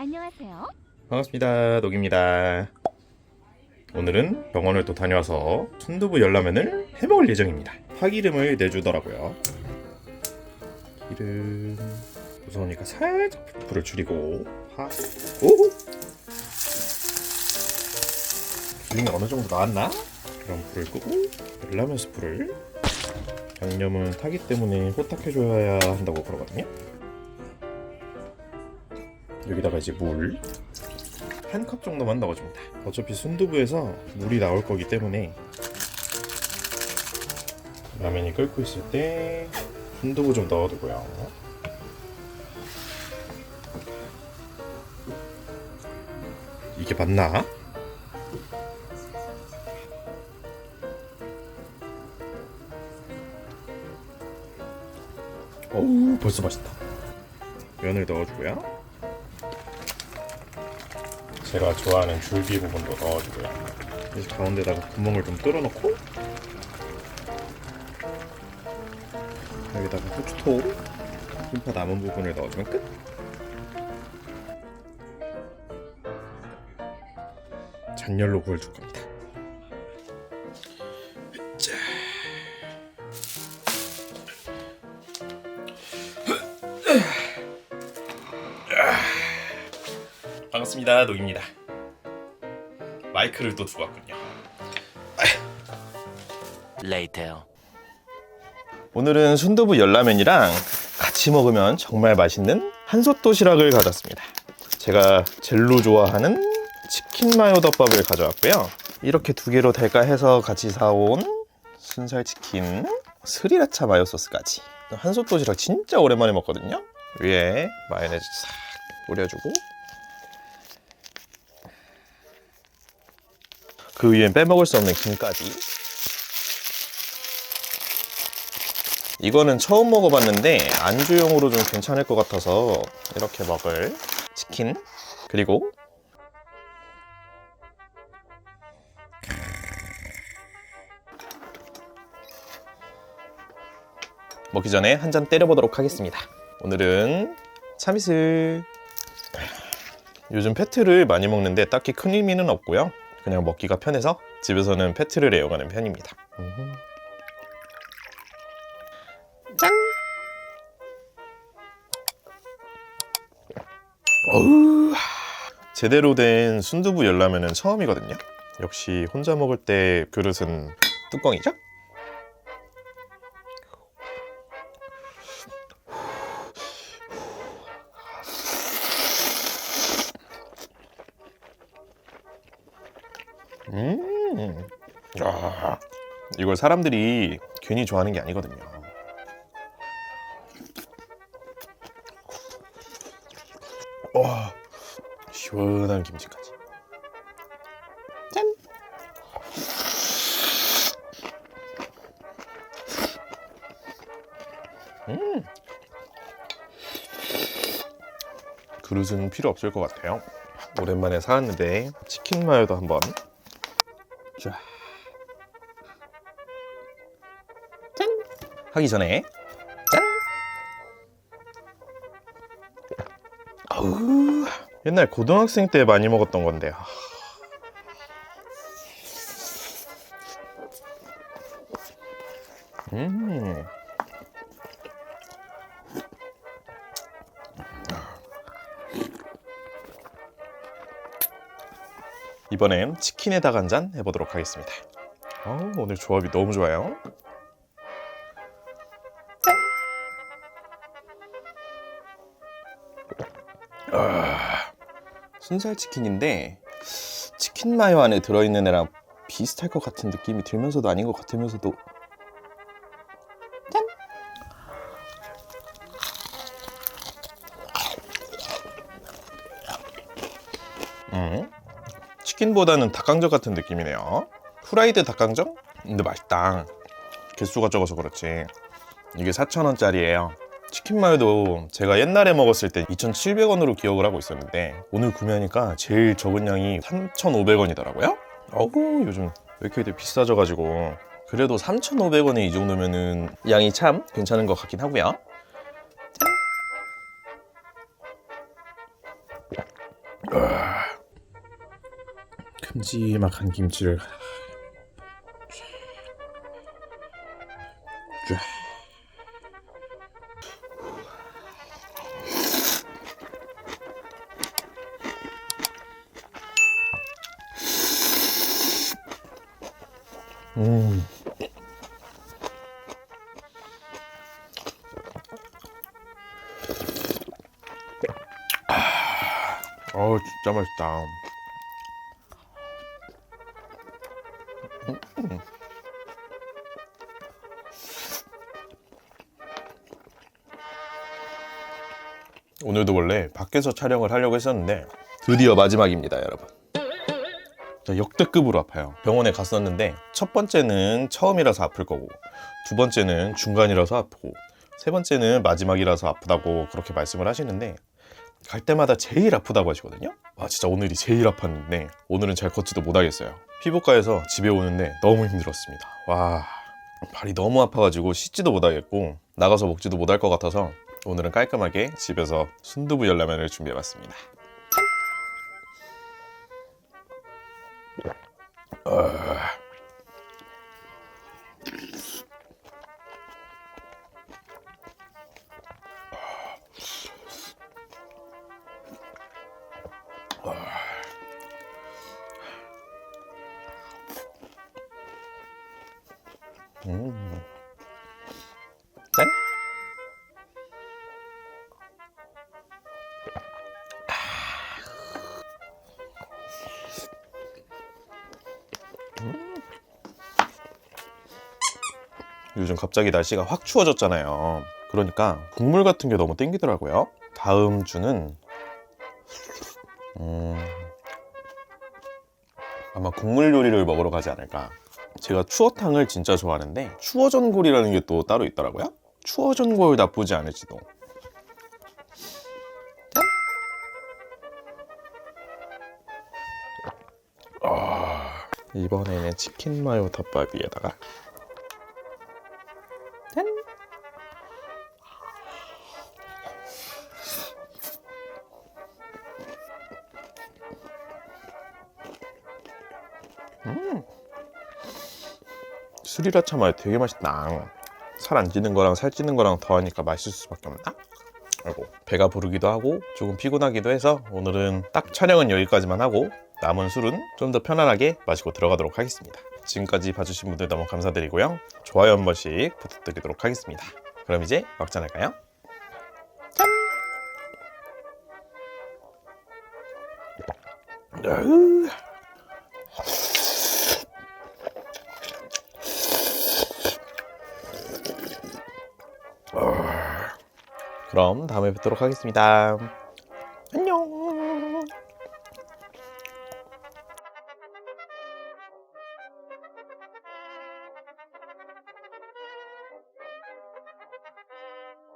안녕하세요. 반갑습니다. 녹입니다. 오늘은 병원을 또 다녀와서 순두부 열라면을 해먹을 예정입니다. 파기름을 내주더라고요. 기름 무서우니까 살짝 불을 줄이고 파 오! 기름이 어느 정도 나왔나? 그럼 불을 끄고 열라면 스프를 양념은 타기 때문에 호딱해줘야 한다고 그러거든요. 여기다가 이제 물 한 컵 정도만 넣어줍니다. 어차피 순두부에서 물이 나올 거기 때문에 라면이 끓고 있을 때 순두부 좀 넣어두고요. 이게 맞나? 어우 벌써 맛있다. 면을 넣어주고요. 제가 좋아하는 줄기 부분도 넣어주고요. 이제 가운데다가 구멍을 좀 뚫어놓고 여기다가 후추토 김파 남은 부분을 넣어주면 끝. 잔열로 구워줄 겁니다. 반갑습니다. 녹입니다. 마이크를 또 왔군요. later. 오늘은 순두부 열라면이랑 같이 먹으면 정말 맛있는 한솥 도시락을 가져왔습니다. 제가 젤로 좋아하는 치킨 마요 덮밥을 가져왔고요. 이렇게 두 개로 될까 해서 같이 사온 순살 치킨, 스리라차 마요 소스까지. 한솥 도시락 진짜 오랜만에 먹거든요. 위에 마요네즈 싹 뿌려주고 그 위엔 빼먹을 수 없는 김까지. 이거는 처음 먹어봤는데 안주용으로 좀 괜찮을 것 같아서 이렇게 먹을 치킨 그리고 먹기 전에 한 잔 때려보도록 하겠습니다. 오늘은 참이슬 요즘 페트를 많이 먹는데 딱히 큰 의미는 없고요. 그냥 먹기가 편해서 집에서는 페트를 애용하는 편입니다. 음흠. 어우, 제대로 된 순두부 열라면은 처음이거든요. 역시 혼자 먹을 때 그릇은 뚜껑이죠? 이걸 사람들이 괜히 좋아하는 게 아니거든요. 와, 시원한 김치까지. 짠. 음. 그릇은 필요 없을 것 같아요. 오랜만에 사왔는데 치킨 마요도 한번. 하기 전에 짠. 아우, 옛날 고등학생 때 많이 먹었던 건데. 아. 음. 이번엔 치킨에다가 한 잔 해보도록 하겠습니다. 어우, 오늘 조합이 너무 좋아요. 아, 순살 치킨인데 치킨 마요 안에 들어있는 애랑 비슷할 것 같은 느낌이 들면서도 아닌 것 같으면서도 짠! 음, 치킨보다는 닭강정 같은 느낌이네요. 후라이드 닭강정? 근데 맛있다. 개수가 적어서 그렇지. 이게 4,000원짜리예요. 치킨 마요도 제가 옛날에 먹었을 때 2,700원으로 기억을 하고 있었는데 오늘 구매하니까 제일 적은 양이 3,500원이더라고요. 어우 요즘 왜 이렇게 비싸져가지고 그래도 3,500원에 이 정도면은 양이 참 괜찮은 것 같긴 하고요. 짠. 큼지막한 김치를 쫙. 음. 어우 진짜 맛있다. 오늘도 원래 밖에서 촬영을 하려고 했었는데 드디어 마지막입니다, 여러분. 자, 역대급으로 아파요. 병원에 갔었는데 첫 번째는 처음이라서 아플 거고 두 번째는 중간이라서 아프고 세 번째는 마지막이라서 아프다고 그렇게 말씀을 하시는데 갈 때마다 제일 아프다고 하시거든요. 와 진짜 오늘이 제일 아팠는데 오늘은 잘 걷지도 못하겠어요. 피부과에서 집에 오는데 너무 힘들었습니다. 와 발이 너무 아파가지고 씻지도 못하겠고 나가서 먹지도 못할 것 같아서 오늘은 깔끔하게 집에서 순두부 열라면을 준비해봤습니다. 짠! 요즘 갑자기 날씨가 확 추워졌잖아요. 그러니까 국물 같은 게 너무 땡기더라고요. 다음 주는 음, 아마 국물 요리를 먹으러 가지 않을까. 제가 추어탕을 진짜 좋아하는데 추어전골이라는 게 또 따로 있더라고요. 추어전골 나쁘지 않을지도. 짠! 아, 이번에는 치킨 마요 덮밥 위에다가 짠! 스리라차 마요 되게 맛있다. 살 안 찌는 거랑 살 찌는 거랑 더하니까 맛있을 수밖에 없나? 아이고 배가 부르기도 하고 조금 피곤하기도 해서 오늘은 딱 촬영은 여기까지만 하고 남은 술은 좀 더 편안하게 마시고 들어가도록 하겠습니다. 지금까지 봐주신 분들 너무 감사드리고요. 좋아요 한 번씩 부탁드리도록 하겠습니다. 그럼 이제 막잔 할까요? 짠! 으. 그럼 다음에 뵙도록 하겠습니다.